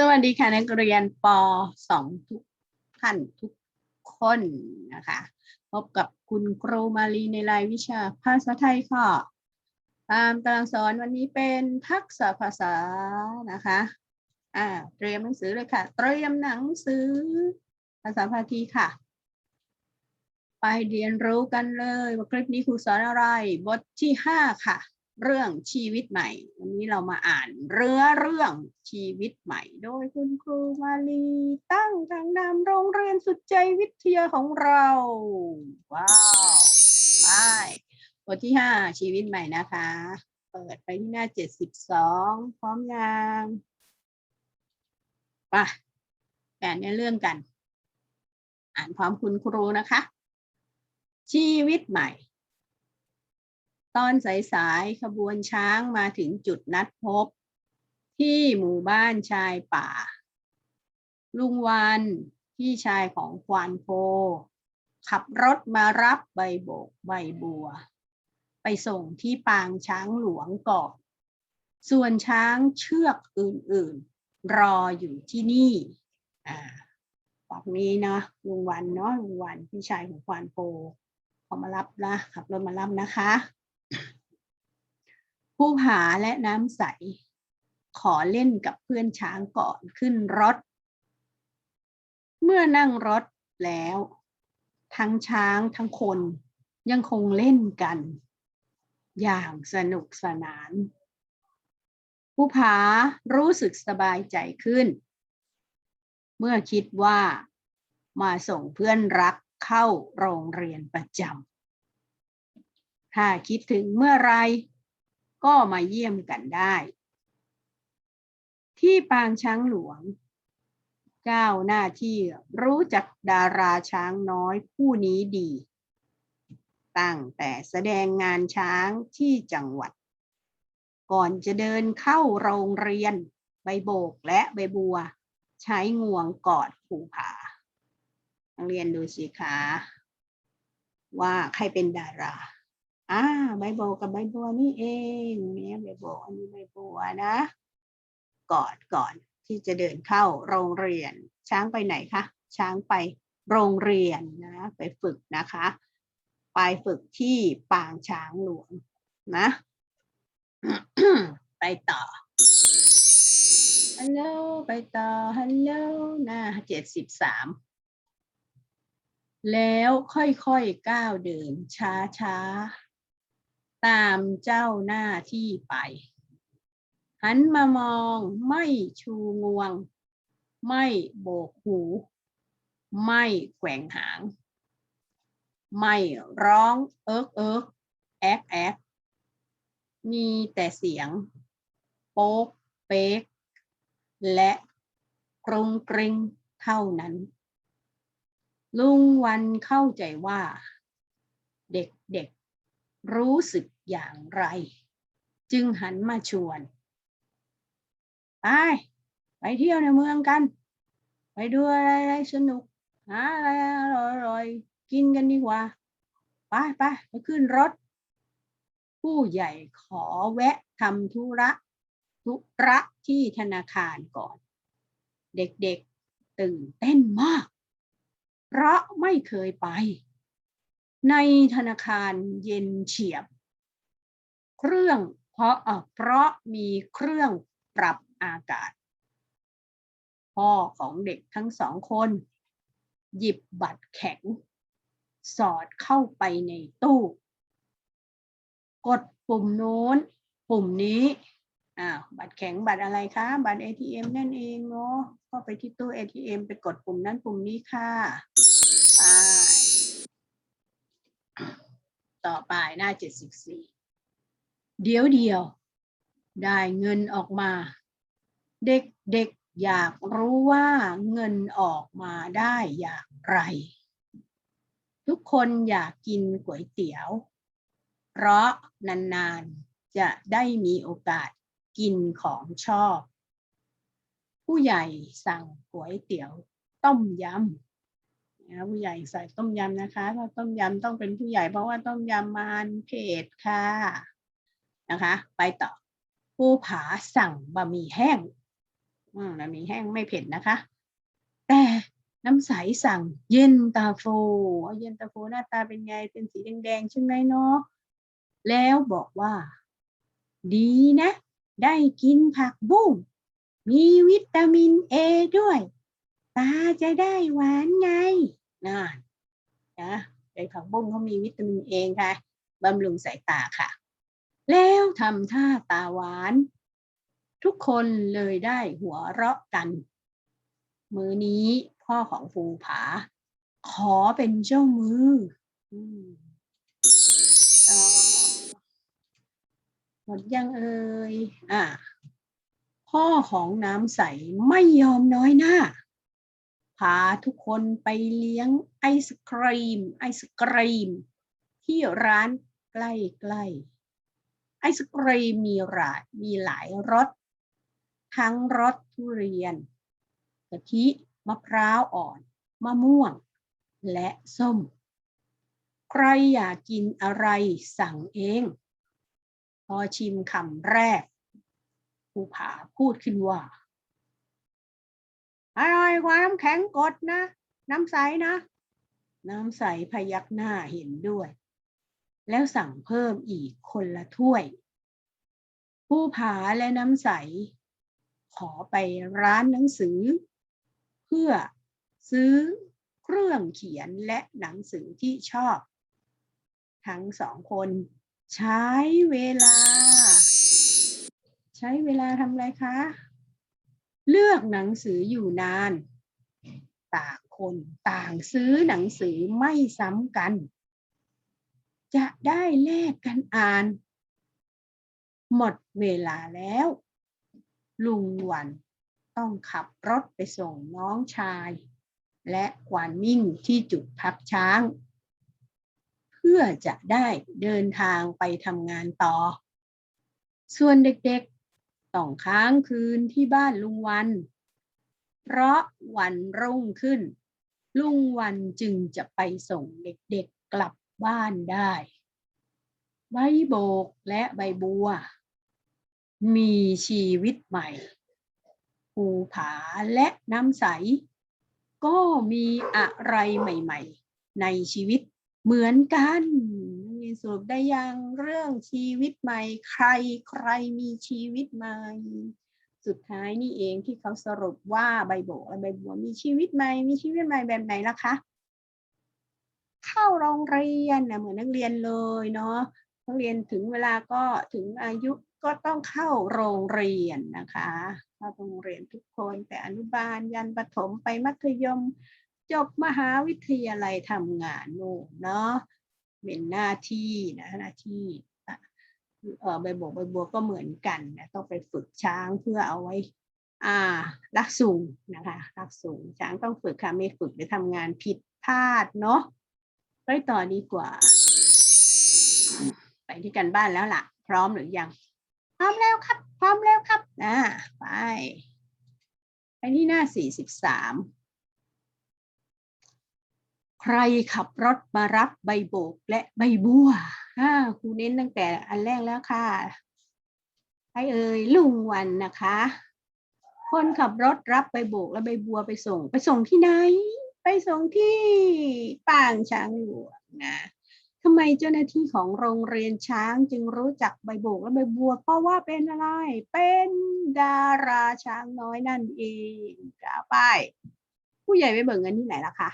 สวัสดีค่ะนักเรียนปสองทุกท่านทุกคนนะคะ พบกับคุณครูมาลีในรายวิชาภาษาไทยค่ะตามตารางสอนวันนี้เป็นทักษะภาษานะคะอ่าเตรียมหนังสือเลยค่ะ เตรียมหนังสือภาษาพาทีค่ะ ไปเรียนรู้กันเลยว่าคลิปนี้ครูสอนอะไร บทที่ห้าค่ะ เรื่องชีวิตใหม่ วันนี้เรามาอ่านเรือเรื่องชีวิตใหม่ โดยคุณครูมาลีตั้งทางนามโรงเรียนสุดใจวิทยาของเรา ว้าวไปบทที่ห้าชีวิตใหม่นะคะ เปิดไปที่หน้าเจ็ดสิบสองพร้อมยังไปแบ่ในเรื่องกัน อ่านพร้อมคุณครูนะคะ ชีวิตใหม่ ตอนสายๆขบวนช้างมาถึงจุดนัดพบ ที่หมู่บ้านชายป่า ลุงวันพี่ชายของควานโพ ขับรถมารับใบโบกใบบัว ไปส่งที่ปางช้างหลวงก่อนส่วนช้างเชือกอื่นๆ รออยู่ที่นี่อ่าบอกนี้เนาะลุงวันเนาะลุงวันพี่ชายของควานโพเขามารับนะขับรถมารับนะคะ ผู้ผาและน้ำใส ขอเล่นกับเพื่อนช้างก่อนขึ้นรถ เมื่อนั่งรถแล้ว ทั้งช้างทั้งคนยังคงเล่นกัน อย่างสนุกสนาน ผู้ผารู้สึกสบายใจขึ้น เมื่อคิดว่ามาส่งเพื่อนรักเข้าโรงเรียนประจำถ้าคิดถึงเมื่อไร ก็มาเยี่ยมกันได้ ที่ปางช้างหลวง เจ้าหน้าที่รู้จักดาราช้างน้อยผู้นี้ดี ตั้งแต่แสดงงานช้างที่จังหวัด ก่อนจะเดินเข้าโรงเรียนใบโบกและใบบัว ใช้งวงกอดผูผานักเรียนดูสิคะว่าใครเป็นดารา อ่าใบโบกับใบบัวนี่เองเนี่ยใบโบอันนี้ใบบัวนะกอดก่อนที่จะเดินเข้าโรงเรียน ช้างไปไหนคะช้างไปโรงเรียนนะไปฝึกนะคะ ไปฝึกที่ปางช้างหลวงนะ ไปต่อฮัลโหลไปต่อฮัลโหลหน้าเจ็ดสิบสามแล้วค่อยๆก้าวเดินช้าๆ ตามเจ้าหน้าที่ไป หันมามองไม่ชูงวง ไม่โบกหู ไม่แกว่งหาง ไม่ร้องเอิกเอิกแอกแอกมีแต่เสียง โป๊กเป๊ก และกรุงกริงเท่านั้น ลุงวันเข้าใจว่า เด็กๆ รู้สึกอย่างไร จึงหันมาชวนไปไปเที่ยวในเมืองกัน ไปดูอะไรๆสนุกหาอะไรอร่อยๆกินกันดีกว่าไปไปไปขึ้นรถ ผู้ใหญ่ขอแวะทำธุระ ธุระที่ธนาคารก่อน เด็กๆตื่นเต้นมาก เพราะไม่เคยไป ในธนาคารเย็นเฉียบ เครื่องเพราะเออเพราะมีเครื่องปรับอากาศ พ่อของเด็กทั้งสองคน หยิบบัตรแข็ง สอดเข้าไปในตู้ กดปุ่มโน้น ปุ่มนี้อ่าบัตรแข็งบัตรอะไรคะ บัตร ATM นั่นเองเนาะก็ไปที่ตู้ ATM ไปกดปุ่มนั้นปุ่มนี้ค่ะ ต่อไปหน้า 74 เดี๋ยวเดียว ได้เงินออกมา เด็กๆอยากรู้ว่าเงินออกมาได้อย่างไร ทุกคนอยากกินก๋วยเตี๋ยว เพราะนานๆจะได้มีโอกาสกินของชอบ ผู้ใหญ่สั่งก๋วยเตี๋ยวต้มยำ นะผู้ใหญ่ใส่ต้มยำนะคะเพราต้มยำต้องเป็นผู้ใหญ่เพราะว่าต้มยำมันเผ็ดค่ะนะคะ ไปต่อผู้ผาสั่งบะหมี่แห้งอืมแล้วมีแห้งไม่เผ็ดนะคะ แต่น้ำใสสั่งเย็นตาโฟเอาเย็นตาโฟหน้าตาเป็นไงเป็นสีแดงๆใช่ไหมเนาะแล้วบอกว่า ดีนะ ได้กินผักบุ้งมีวิตามินเอด้วย ตาจะได้หวานไง นั่นนะในผักบุ้งเขามีวิตามินเอค่ะบำรุงสายตาค่ะ แล้วทำท่าตาหวาน ทุกคนเลยได้หัวเราะกัน มือนี้พ่อของภูผา ขอเป็นเจ้ามืออมอหมดยังเอ่ยอะพ่อของน้ำใสไม่ยอมน้อยหน้า พาทุกคนไปเลี้ยงไอศครีม ไอศครีม ที่ร้านใกล้ๆไอศครีมมีหลายมีหลายรสทั้งรสทุเรียนกะทิมะพร้าวอ่อน มะม่วง และส้ม ใครอยากกินอะไรสั่งเอง พอชิมคำแรกภูผาพูดขึ้นว่า อร่อยกว่าน้ำแข็งกดนะ น้ำใสนะ น้ำใสพยักหน้าเห็นด้วย แล้วสั่งเพิ่มอีกคนละถ้วย ผู้ผาและน้ำใส ขอไปร้านหนังสือ เพื่อซื้อเครื่องเขียนและหนังสือที่ชอบ ทั้งสองคนใช้เวลา ใช้เวลาทำอะไรคะ เลือกหนังสืออยู่นาน ต่างคนต่างซื้อหนังสือไม่ซ้ำกัน จะได้แลกกันอ่าน หมดเวลาแล้ว ลุงวันต้องขับรถไปส่งน้องชาย และกวานมิ่งที่จุดพักช้าง เพื่อจะได้เดินทางไปทำงานต่อ ส่วนเด็กๆ ต้องค้างคืนที่บ้านลุงวัน เพราะวันรุ่งขึ้น ลุงวันจึงจะไปส่งเด็กๆกลับบ้านได้ ใบโบกและใบบัว มีชีวิตใหม่ ภูผาและน้ำใส ก็มีอะไรใหม่ๆ ในชีวิตเหมือนกันีสรุปได้ยังเรื่องชีวิตใหม่ ใครใครมีชีวิตใหม่สุดท้ายนี่เองที่เขาสรุปว่าใบโบกและใบบัวมีชีวิตใหม่มีชีวิตใหม่แบบไหนล่ะคะเข้าโรงเรียนนะเหมือนนักเรียนเลยเนาะนักเรียนถึงเวลาก็ถึงอายุก็ต้องเข้าโรงเรียนนะคะเข้าโรงเรียนทุกคนแต่อนุบาลยันประถมไปมัธยมจบมหาวิทยาลัยทำงานนู่นเนาะ เป็นหน้าที่นะหน้าที่เออใบบกใบบัวก็เหมือนกันนะต้องไปฝึกช้างเพื่อเอาไว้อ่ารักสูงนะคะรักสูงช้างต้องฝึกค่ะไม่ฝึกไปทำงานผิดพลาดเนาะไปต่อดีกว่า ไปที่กันบ้านแล้วล่ะ พร้อมหรือยัง พร้อมแล้วครับ พร้อมแล้วครับอ่าไปไปที่หน้าสี่สิบสาม ใครขับรถมารับใบโบกและใบบัวครูเน้นตั้งแต่อันแรกแล้วค่ะใครเอ่ยลุงวันนะคะ คนขับรถรับใบโบกและใบบัวไปส่ง ไปส่งที่ไหน ไปส่งที่ปางช้างหลวงนะทำไมเจ้าหน้าที่ของโรงเรียนช้างจึงรู้จักใบโบกและใบบัว เพราะว่าเป็นอะไร เป็นดาราช้างน้อยนั่นเองกล่าวไป ผู้ใหญ่ไปเบิกเงินที่ไหนล่ะคะ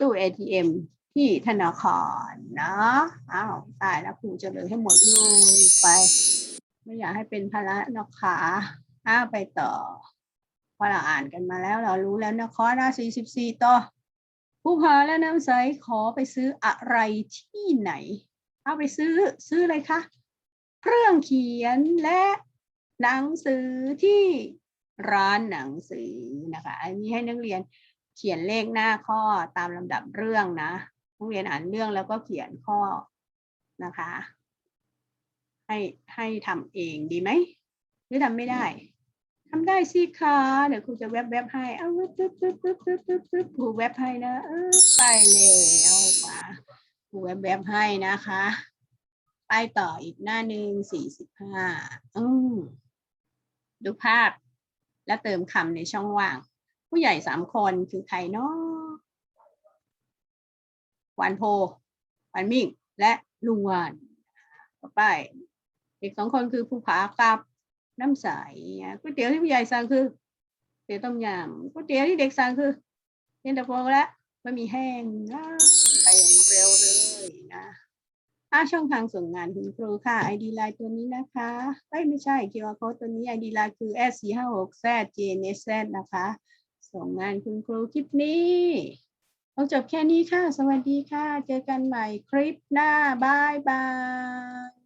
ตู้ ATM ที่ธนาคารเนาะอ้าวตายแล้วครูจะเลยให้หมดเลยไป ไม่อยากให้เป็นภาระนะคะอ้าวไปต่อพอเราอ่านกันมาแล้วเรารู้แล้วนะข้อหน้า44 ต่อ ผู้พาและน้ำใสขอไปซื้ออะไรที่ไหน เอาไปซื้อซื้ออะไรคะ เครื่องเขียนและหนังสือที่ร้านหนังสือนะคะ อันนี้ให้นักเรียน เขียนเลขหน้าข้อตามลำดับเรื่องนะนักเรียนอ่านเรื่องแล้วก็เขียนข้อนะคะ ให้ให้ทำเองดีไหมหรือทำไม่ได้ทำได้สิคะเดี๋ยวครูจะแวบแวบๆให้เอาปึ๊บปึ๊บปึ๊บปึ๊บปึ๊บปึ๊บปึ๊บครูแวบให้นะเออไปแล้วมาครูแวบแวบๆให้นะคะ ไปต่ออีกหน้าหนึ่งสี่สิบห้าอืมดูภาพ และเติมคำในช่องว่าง ผู้ใหญ่สามคนคือใครเนาะหวานโพหวานมิ่ง และลุงวานต่อไปอีกสองคนคือภูผากับน้ำใสก๋วยเตี๋ยวที่ผู้ใหญ่สั่งคือก๋วยเตี๋ยวต้มยำก๋วยเตี๋ยวที่เด็กสั่งคือเย็นตาโฟและบะหมี่แห้งไปอย่างเร็วเลยนะอะช่องทางส่งงานคุณครูค่ะ ID ไลน์ตัวนี้นะคะเอ้ยไม่ใช่ QR code ตัวนี้ ID ไลน์คือ S 4 5 6 Z JNS Z นะคะ ส่งงานคุณครูคลิปนี้เอาจบแค่นี้ค่ะ สวัสดีค่ะ เจอกันใหม่คลิปหน้าบายบาย